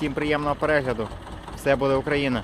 Всім приємного перегляду. Все буде Україна.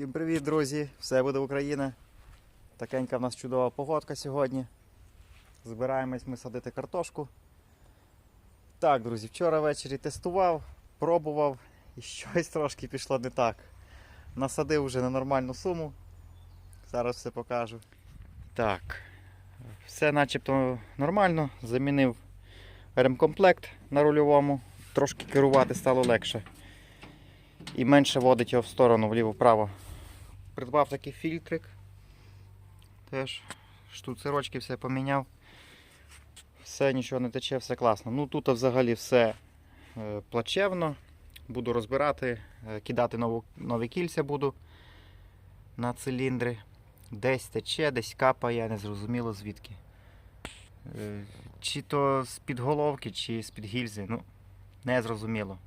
Всім привіт, друзі! Все буде Україна. Такенька в нас чудова погодка сьогодні. Збираємось ми садити картошку. Так, друзі, вчора ввечері тестував, пробував і щось трошки пішло не так. Насадив вже на нормальну суму. Зараз все покажу. Так, все начебто нормально. Замінив ремкомплект на рульовому. Трошки керувати стало легше і менше водить його в сторону, вліво-вправо. Придбав такий фільтрик. Теж штуцерочки все поміняв. Все, нічого не тече, все класно. Ну тут взагалі все е, плачевно. Буду розбирати, е, кидати нову, нові кільця буду на циліндри. Десь тече, десь капає, не зрозуміло звідки. Е, Чи то з-під головки, чи з-під гільзи, ну, не зрозуміло.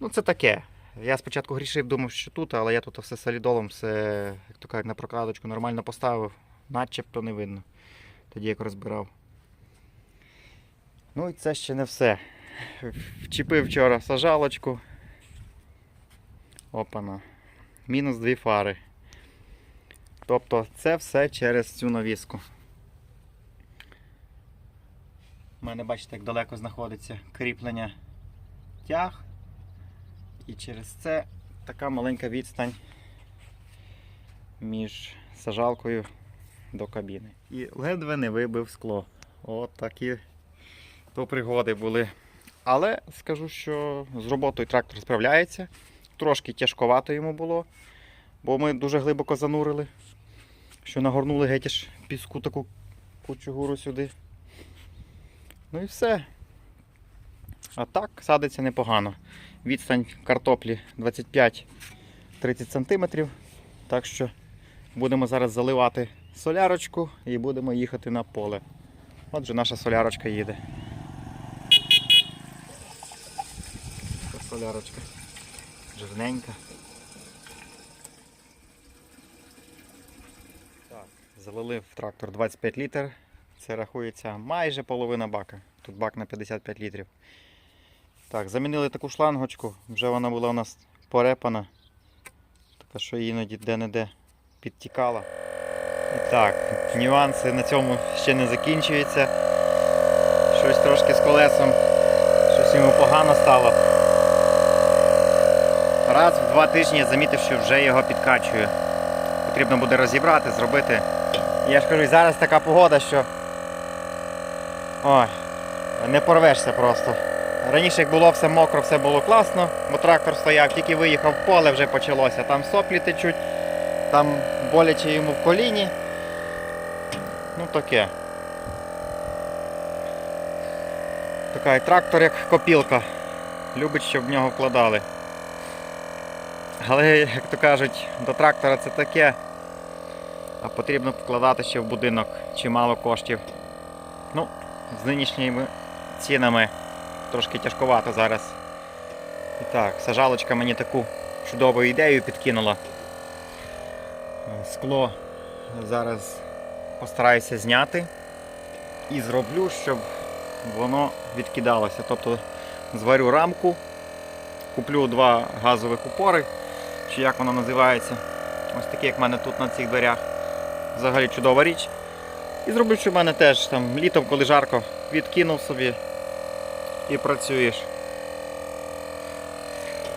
Ну, це таке. Я спочатку грішив, думав, що тут, але я тут все солідолом, все, як то кажуть, на прокладочку нормально поставив, начебто не видно. Тоді як розбирав. Ну і це ще не все. Вчепив вчора сажалочку. Опана. Мінус дві фари. Тобто це все через цю навіску. У мене, бачите, як далеко знаходиться кріплення тяг. І через це така маленька відстань між сажалкою до кабіни. І ледве не вибив скло. От такі то пригоди були. Але скажу, що з роботою трактор справляється. Трошки тяжковато йому було, бо ми дуже глибоко занурили, що нагорнули геть піску таку кучугуру сюди. Ну і все. А так садиться непогано. Відстань картоплі 25-30 см. Так що будемо зараз заливати солярочку і будемо їхати на поле. Отже, наша солярочка їде. Це солярочка. Жирненька. Так, залили в трактор 25 літр. Це рахується майже половина бака. Тут бак на 55 літрів. Так, замінили таку шлангочку, вже вона була у нас порепана. Така, що іноді де-не-де підтікала. І так, нюанси на цьому ще не закінчуються. Щось трошки з колесом, щось йому погано стало. Раз в два тижні я замітив, що вже його підкачує. Потрібно буде розібрати, зробити. Я ж кажу, зараз така погода, що. Ой, не порвешся просто. Раніше як було все мокро, все було класно, бо трактор стояв, тільки виїхав поле, вже почалося. Там соплі течуть, там боляче йому в коліні. Ну таке. Така трактор як копілка. Любить, щоб в нього вкладали. Але, як то кажуть, до трактора це таке. А потрібно вкладати ще в будинок чимало коштів. Ну, з нинішніми цінами трошки тяжковато зараз. І так, сажалочка мені таку чудову ідею підкинула. Скло зараз постараюся зняти і зроблю, щоб воно відкидалося. Тобто зварю рамку, куплю два газових упори, чи як воно називається. Ось такі, як в мене тут на цих дверях. Взагалі чудова річ. І зроблю, що в мене теж там літом, коли жарко, відкинув собі і працюєш.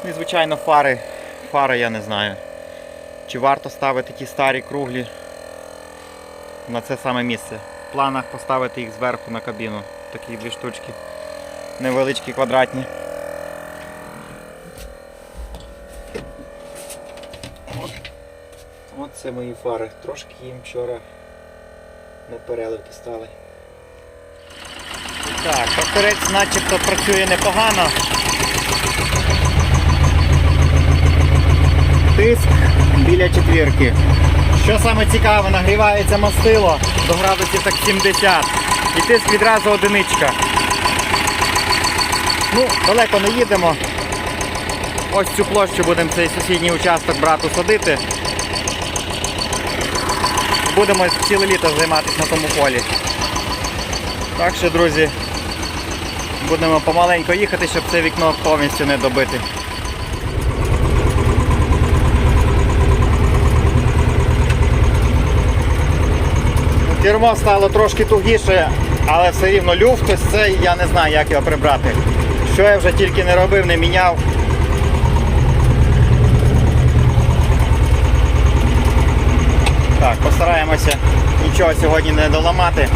Ну і звичайно фари. Фари я не знаю. Чи варто ставити ті старі круглі на це саме місце. в планах поставити їх зверху на кабіну. Такі дві штучки. Невеличкі квадратні. От мої фари. Трошки їм вчора не переливки стали. Так, тракторець начебто працює непогано. Тиск біля четвірки. Що саме цікаве, нагрівається мастило до градусів так 70. І тиск відразу одиничка. Ну, далеко не їдемо. Ось цю площу будемо цей сусідній участок брату садити. Будемо ціле літо займатися на тому полі. Так що, друзі, будемо помаленько їхати, щоб це вікно повністю не добити. Кермо стало трошки тугіше, але все рівно люфт ось цей, я не знаю, як його прибрати. Що я вже тільки не робив, не міняв. Так, постараємося нічого сьогодні не доламати.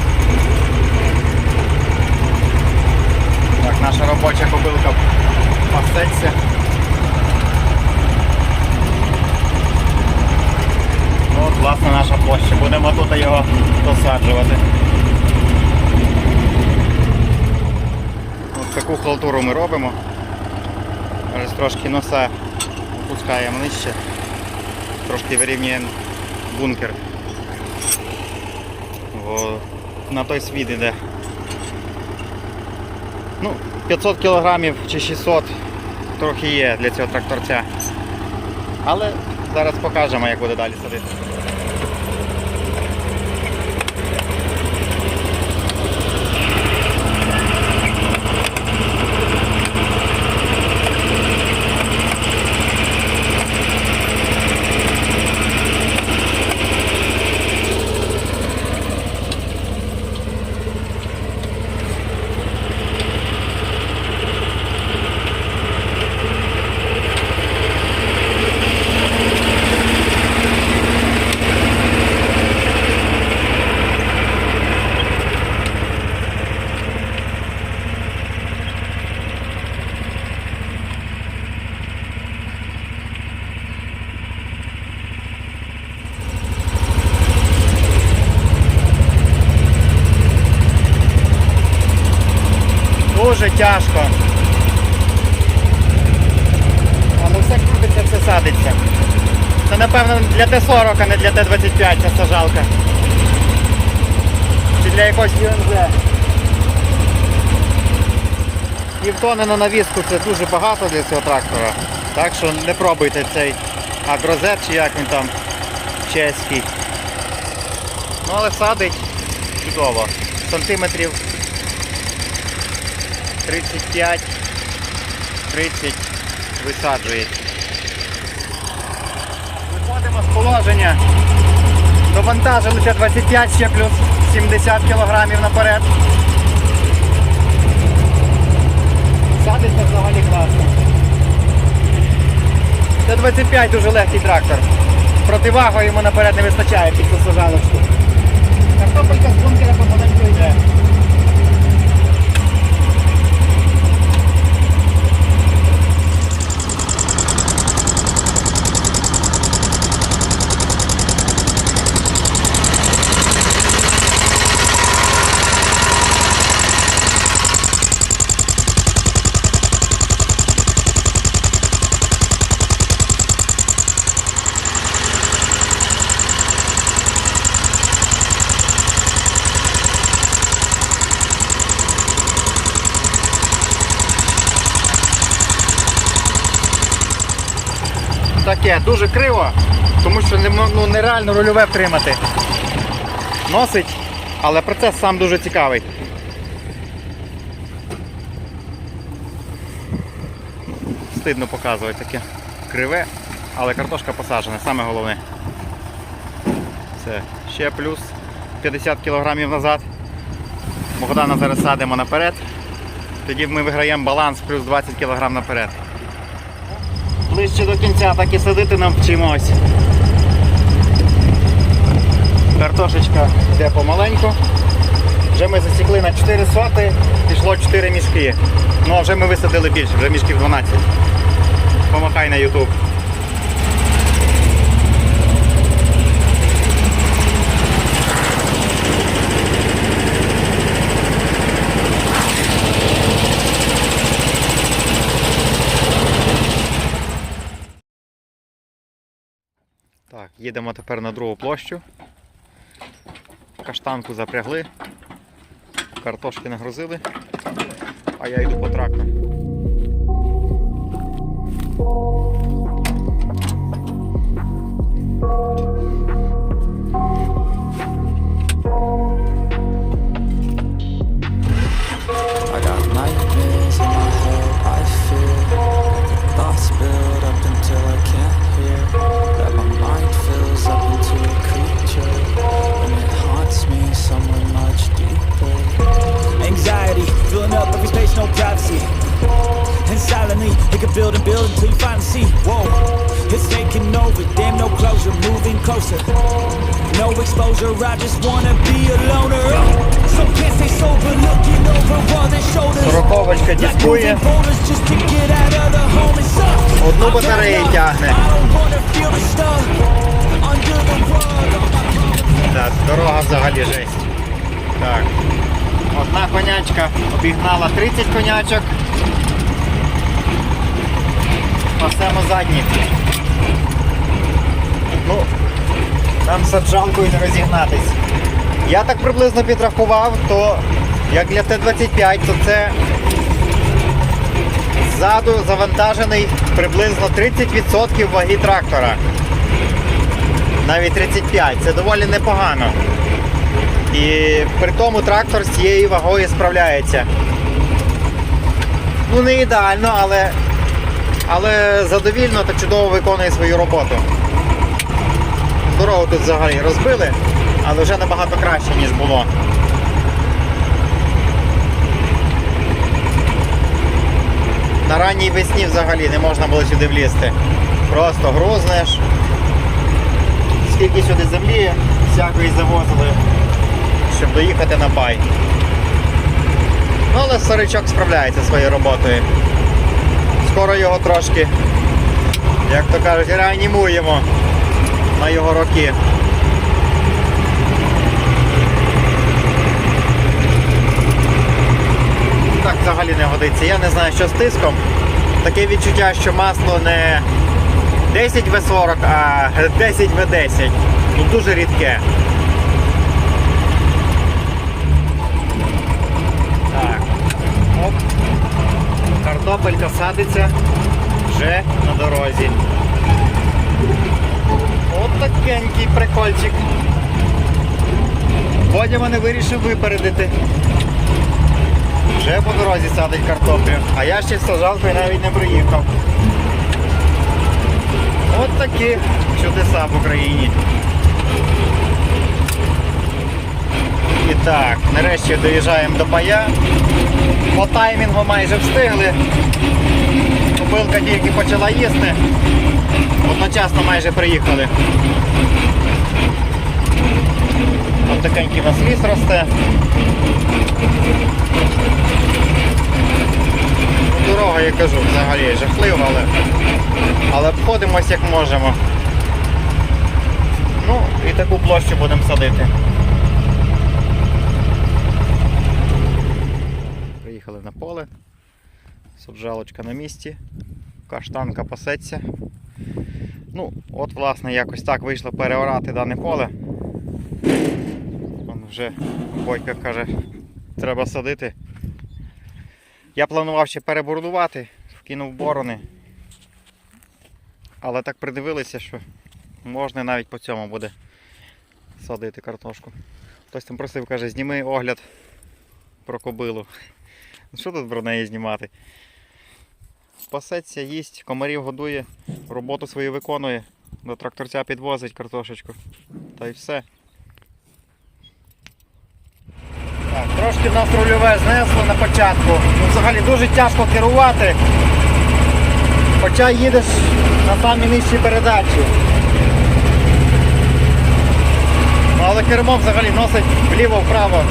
Наша робоча кобилка пасеться. Ну, От, власне, наша площа. Будемо тут його досаджувати. Ось таку халтуру ми робимо. Ось трошки носа опускаємо нижче, трошки вирівнюємо бункер. Бо на той світ іде. Ну, 500 кілограмів чи 600 трохи є для цього тракторця. Але зараз покажемо, як буде далі садити. Дуже тяжко. А ну все крутиться, все садиться. Це напевно для Т-40, а не для Т-25 ця сажалка. Чи для якогось ЮНЗ. Півтони на навіску це дуже багато для цього трактора. Так що не пробуйте цей агрозет чи як він там чеський. Ну але садить чудово. Сантиметрів 35, 30 висаджує. Виходимо з положення. Довантажилися 25 ще плюс 70 кілограмів наперед. Садиться взагалі класно. Це 25 дуже легкий трактор. Противагою йому наперед не вистачає під цю сажалочку. Картопелька з бункера помаленьку йде. Таке, дуже криво, тому що ну, нереально рульове втримати. Носить, але процес сам дуже цікавий. Стидно показувати таке криве, але картошка посаджена, саме головне. Це ще плюс 50 кг назад. Богдана зараз садимо наперед. Тоді ми виграємо баланс плюс 20 кг наперед. Ближче до кінця так і садити нам вчимось. Картошечка йде помаленьку. Вже ми засікли на 4 соти, пішло 4 мішки. Ну а вже ми висадили більше, вже мішків 12. Помахай на YouTube. Так, їдемо тепер на другу площу. Каштанку запрягли, картошки нагрузили, а я йду по тракту. Silently, it can build and build until you finally see. Whoa, it's taking over. Damn, no closure, moving closer. No exposure, I just wanna be a loner. Some can't stay sober, looking over all their shoulders. Сороковочка дискує. Одну батарею тягне. Так, дорога взагалі жесть. Так. Одна конячка обігнала 30 конячок. Пасемо задні. Ну, нам саджалкою не розігнатись. Я так приблизно підрахував, то як для Т-25, то це ззаду завантажений приблизно 30% ваги трактора навіть 35. Це доволі непогано. І при тому трактор з цією вагою справляється. Ну не ідеально, але, але задовільно та чудово виконує свою роботу. Дорогу тут взагалі розбили, але вже набагато краще, ніж було. На ранній весні взагалі не можна було сюди влізти. Просто грузнеш, скільки сюди землі всякої завозили, щоб доїхати на бай. Ну, але соричок справляється своєю роботою. Скоро його трошки, як то кажуть, реанімуємо на його роки. Так взагалі не годиться. Я не знаю, що з тиском. Таке відчуття, що масло не 10 В40, а 10 В10. Ну дуже рідке. Так. Оп. Картопелька садиться вже на дорозі. От такенький прикольчик. Водя мене вирішив випередити. Вже по дорозі садить картоплю. А я ще з сажалкою навіть не приїхав. От такі чудеса в Україні. І так, нарешті доїжджаємо до пая. По таймінгу майже встигли. Кобилка тільки почала їсти. Одночасно майже приїхали. От такенький у нас ліс росте. Дорога, я кажу, взагалі жахлива, але, але обходимось як можемо. Ну, і таку площу будемо садити. Приїхали на поле. Саджалочка на місці. Каштанка пасеться. Ну, от, власне, якось так вийшло переорати дане поле. Вон вже Бойка каже, треба садити. Я планував ще перебордувати, вкинув борони. Але так придивилися, що можна навіть по цьому буде садити картошку. Хтось там просив, каже, зніми огляд про кобилу. Що тут про неї знімати? Пасеться, їсть, комарів годує, роботу свою виконує, до тракторця підвозить картошечку. Та й все. Так, трошки нас рульове знесло на початку. Ну, взагалі дуже тяжко керувати. Хоча їдеш на самій нижчій передачі. Ну, але кермо взагалі носить вліво-вправо.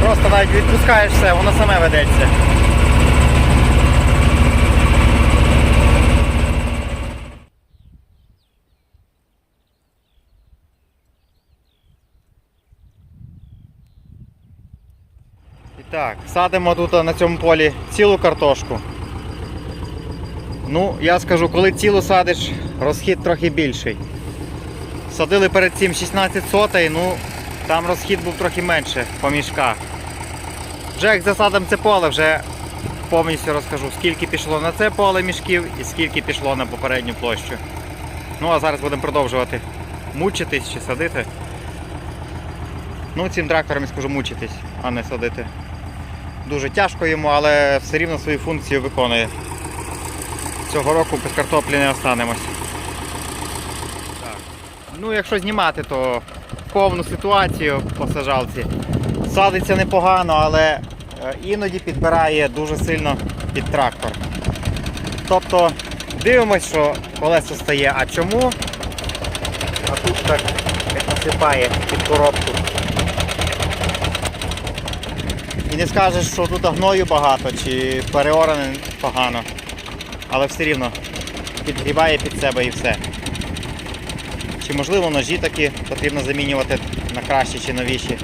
Просто навіть відпускаєш все, воно саме ведеться. І так, садимо тут на цьому полі цілу картошку. Ну, я скажу, коли цілу садиш, розхід трохи більший. Садили перед цим 16 сотей, ну там розхід був трохи менше по мішках. Вже як засадимо це поле, вже повністю розкажу, скільки пішло на це поле мішків і скільки пішло на попередню площу. Ну а зараз будемо продовжувати мучитись чи садити. Ну, цим трактором я скажу мучитись, а не садити. Дуже тяжко йому, але все рівно свою функцію виконує. Цього року без картоплі не останемось. Так. Ну, якщо знімати, то повну ситуацію по сажалці. Садиться непогано, але е, іноді підбирає дуже сильно під трактор. Тобто дивимось, що колесо стає, а чому? А тут так як насипає під коробку. І не скажеш, що тут гною багато чи переоране погано. Але все рівно підгрібає під себе і все. Чи можливо ножі такі потрібно замінювати на кращі чи новіші,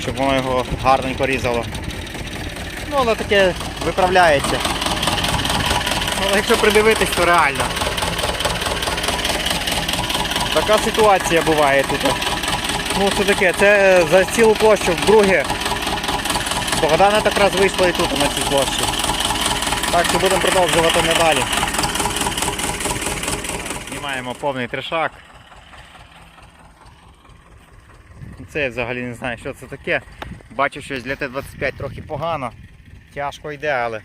щоб воно його гарненько різало. Ну, але таке виправляється. Але якщо придивитись, то реально. Така ситуація буває тут. Ну це таке, це за цілу площу вдруге. Богдана так раз вийшла і тут на цій площі. Так що будемо продовжувати надалі. Знімаємо повний трешак. Це я взагалі не знаю, що це таке. Бачу, що для Т-25 трохи погано. Тяжко йде, але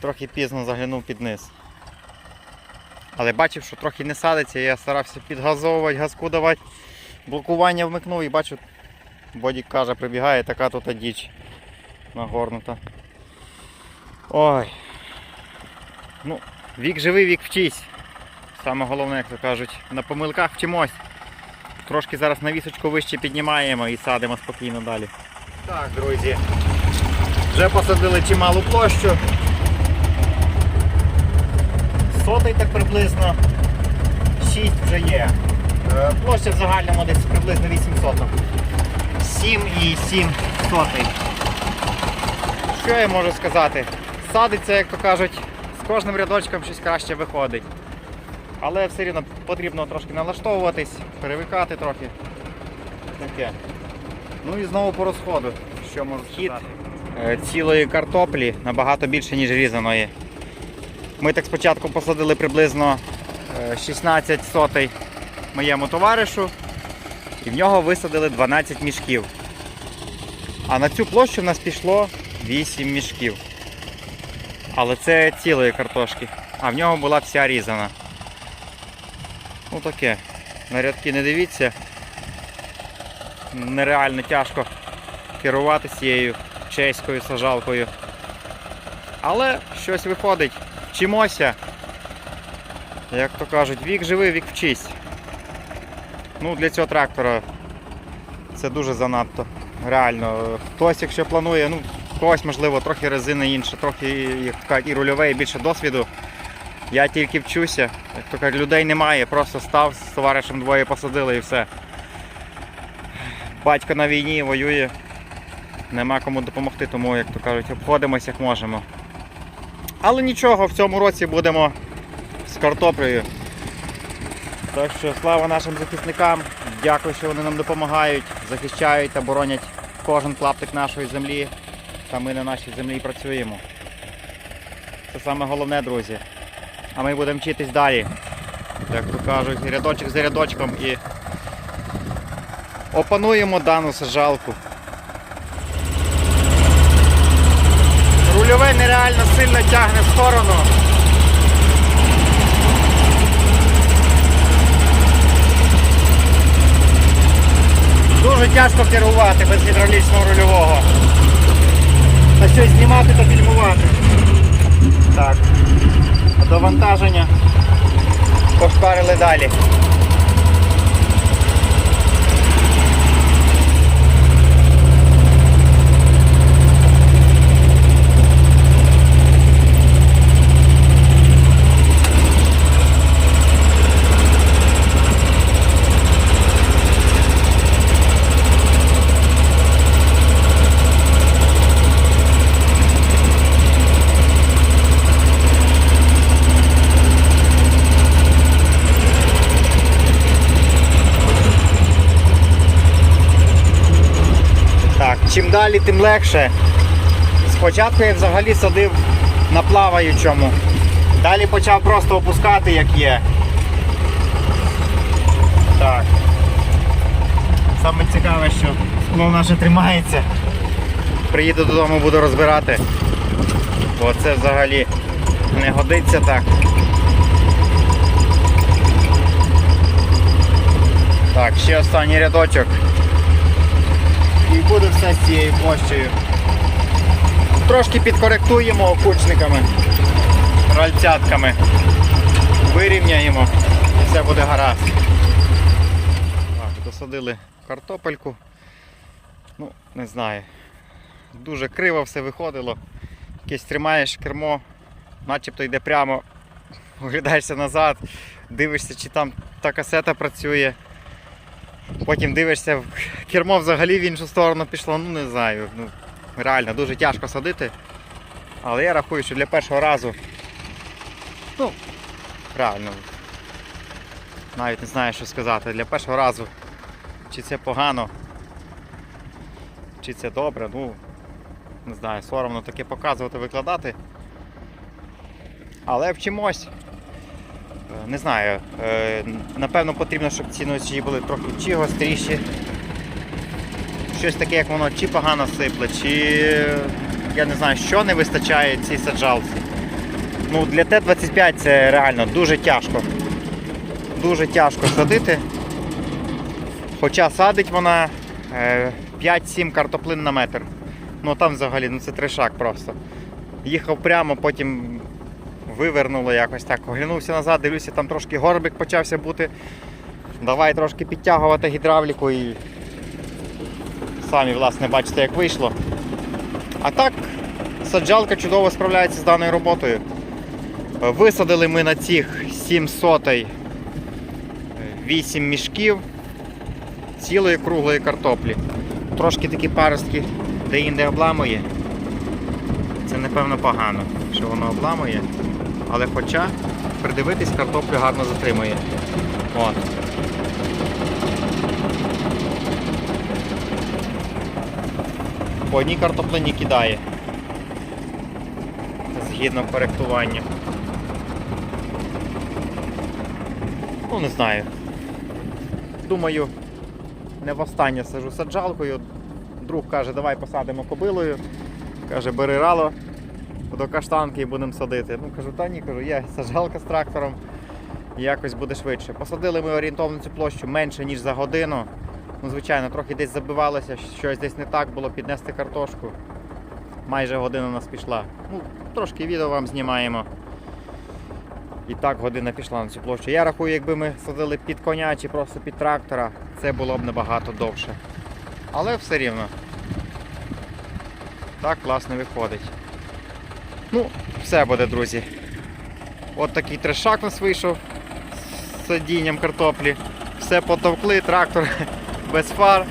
трохи пізно заглянув під низ. Але бачив, що трохи не садиться, я старався підгазовувати, газку давати. Блокування вмикнув і бачу, Бодік каже, прибігає, така тут діч нагорнута. Ой. Ну, Вік живий, вік вчись. Саме головне, як то кажуть, на помилках вчимось. Трошки зараз навісочку вище піднімаємо і садимо спокійно далі. Так, друзі. Вже посадили чималу площу. Сотий так приблизно. Шість вже є. Е, площа в загальному десь приблизно 800. 7,7. Що я можу сказати? Садиться, як то кажуть, з кожним рядочком щось краще виходить. Але все рівно потрібно трошки налаштовуватись, перевикати трохи. Таке. Ну і знову по розходу. Що можу сказати? Е, цілої картоплі набагато більше, ніж різаної. Ми так спочатку посадили приблизно е, 16 сотей моєму товаришу і в нього висадили 12 мішків. А на цю площу в нас пішло 8 мішків. Але це цілої картошки. А в нього була вся різана. Ну таке. На рядки не дивіться. Нереально тяжко керувати цією чеською сажалкою. Але щось виходить. Вчимося. Як то кажуть, вік живий, вік вчись. Ну, для цього трактора це дуже занадто. Реально. Хтось, якщо планує, ну, когось, можливо, трохи резини інше, трохи як кажуть, і рульове, і більше досвіду. Я тільки вчуся. Як то кажуть, людей немає, просто став з товаришем двоє посадили і все. Батько на війні воює. Нема кому допомогти, тому, як то кажуть, обходимося як можемо. Але нічого, в цьому році будемо з картоплею. Так що слава нашим захисникам. Дякую, що вони нам допомагають, захищають та боронять кожен клаптик нашої землі. Та ми на нашій землі працюємо. Це саме головне, друзі. А ми будемо вчитись далі. Як то кажуть, рядочок за рядочком і опануємо дану сажалку. Рульове нереально сильно тягне в сторону. Дуже тяжко керувати без гідравлічного рульового. Та щось знімати та фільмувати. Так. Довантаження. Пошпарили далі. Чим далі, тим легше. Спочатку я взагалі садив на плаваючому. Далі почав просто опускати як є. Так. Саме цікаве, що скло наше тримається. Приїду додому, буду розбирати. Бо це взагалі не годиться так. Так, ще останній рядочок. І буде все з цією площею. Трошки підкоректуємо окучниками, ральцятками. Вирівняємо і все буде гаразд. Так, досадили картопельку. Ну, не знаю. Дуже криво все виходило. Якесь тримаєш кермо, начебто йде прямо, оглядаєшся назад, дивишся, чи там та касета працює. Потім дивишся, кермо взагалі в іншу сторону пішло, ну не знаю. Ну, реально дуже тяжко садити. Але я рахую, що для першого разу. Ну, реально. Навіть не знаю, що сказати. Для першого разу. Чи це погано, чи це добре, ну не знаю, соромно таке показувати, викладати. Але вчимось. Е, Не знаю. е, Напевно потрібно, щоб ці ночі були трохи чи гостріші. Щось таке, як воно чи погано сипле, чи я не знаю, що не вистачає цій саджалці. Ну, для Т-25 це реально дуже тяжко. Дуже тяжко садити. Хоча садить вона е, 5-7 картоплин на метр. Ну там взагалі ну це трешак просто. Їхав прямо, потім вивернуло якось так. Оглянувся назад, дивлюся, там трошки горбик почався бути. Давай трошки підтягувати гідравліку і самі власне бачите, як вийшло. А так, саджалка чудово справляється з даною роботою. Висадили ми на цих 700 8 мішків цілої круглої картоплі. Трошки такі паростки де-інде обламує. Це напевно погано, що воно обламує. Але хоча придивитись, картоплю гарно затримує. От. По одній картоплині кидає. Згідно коректування. Ну, не знаю. Думаю, не востаннє сажу саджалкою. Друг каже, давай посадимо кобилою. Каже, бери рало до каштанки і будемо садити. Ну кажу, та ні, кажу, є саджалка з трактором. Якось буде швидше. Посадили ми орієнтовно цю площу менше, ніж за годину. Ну, звичайно, трохи десь забивалося, щось десь не так було піднести картошку. Майже година у нас пішла. Ну, трошки відео вам знімаємо. І так година пішла на цю площу. Я рахую, якби ми садили під коня чи просто під трактора, це було б набагато довше. Але все рівно. Так класно виходить. Ну, все буде, друзі. От такий трешак нас вийшов з садінням картоплі. Все потовкли, трактор без фар.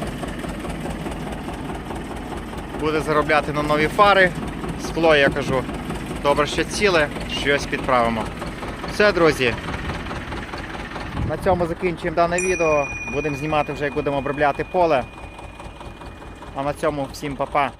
Буде заробляти на нові фари. Скло, я кажу, добре, що ціле, щось підправимо. Все, друзі. На цьому закінчуємо дане відео. Будемо знімати вже, як будемо обробляти поле. А на цьому всім па-па.